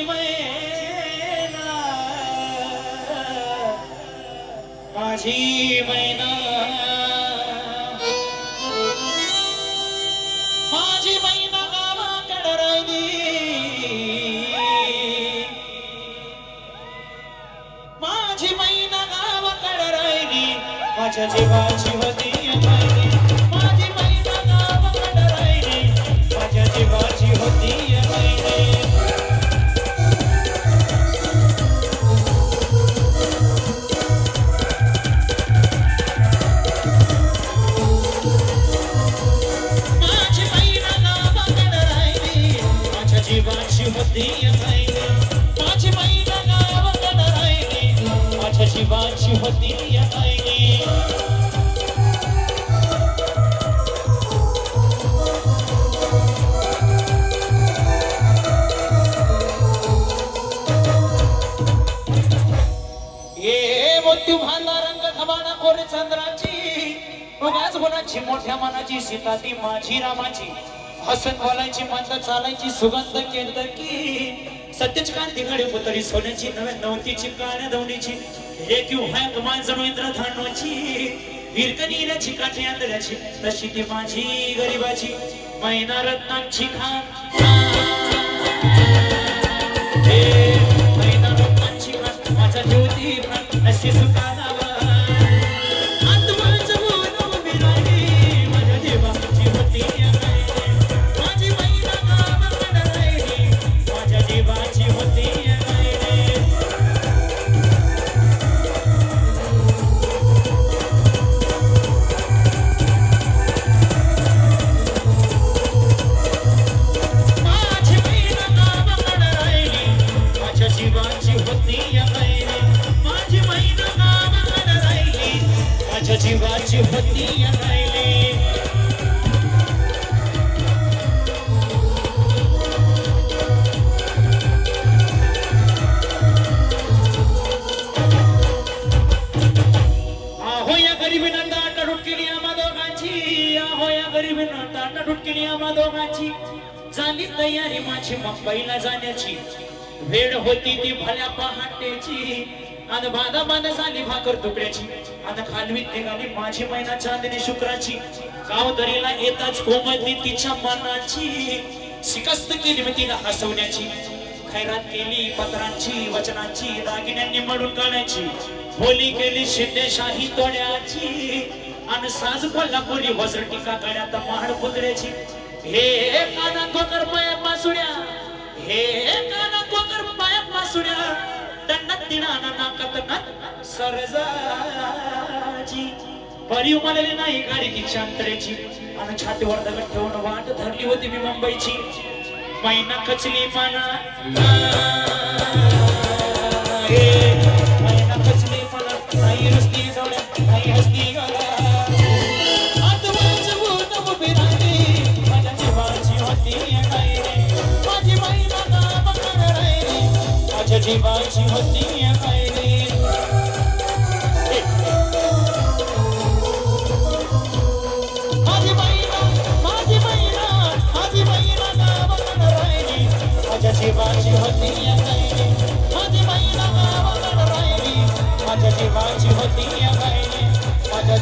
मैना. माझी मैना. माझी मैना गावाकडं राहिली. माझी मैना गावाकडं राहिली. माझ्या जीवाची रंग खबाना कोरे चंद्राची उगाच गुणाची मोठ्या मनाची सीता ती माझी रामाची. हसन बोलायची मंद चालायची सुगंध केंद की सत्यच कांती घडी पुतळी सोन्याची नव्या नवतीची काळ्या दवडीची एक किंवा हाय कमान जणू इंद्र थांडवाची विरकनीराची काठी आंधळ्याची. तशी ती माझी गरीबाची मैना रत्नांची खान. हे मैना रत्नांची खान माझा ज्योती प्राण अशी सुखा जीवाची होती राहिली. आहो या केली आम्हा दोघांची. झाली तयारी माझी मुंबईला जाण्याची. वेळ होती ती भल्या पहाटेची. आणि बाधा बाधा झाली भाकर तुकड्याची. आता खानवीत ठिकाणी माझी महिना चांदणी शुक्राची. गाव दरीला येताच कोमधली तिच्या मनाची. शिकस्त केली मी तिला हसवण्याची. खैरात केली पत्रांची वचनांची दागिन्यांनी मडून काढायची. होली केली शिंदेशाही तोड्याची आणि साज कोल्हापुरी वज्र टीका काढ्यात महाड पुतळ्याची हे काना कोकर पाया पासुड्या. हे काना नाकात सरजाची. परी उमलली नाही गाडी की अंतरेची आणि छातीवर दगड ठेवून वाट धरली होती मी मुंबईची. मैना कचली पाना माझ्या जीवाची होती पायरी माझी मैना माझी मैना माझी मैना गावाकडं राहिली. माझ्या जीवाची होती गायरी. माझी राहिली. माझ्या जीवाची होती माझ्या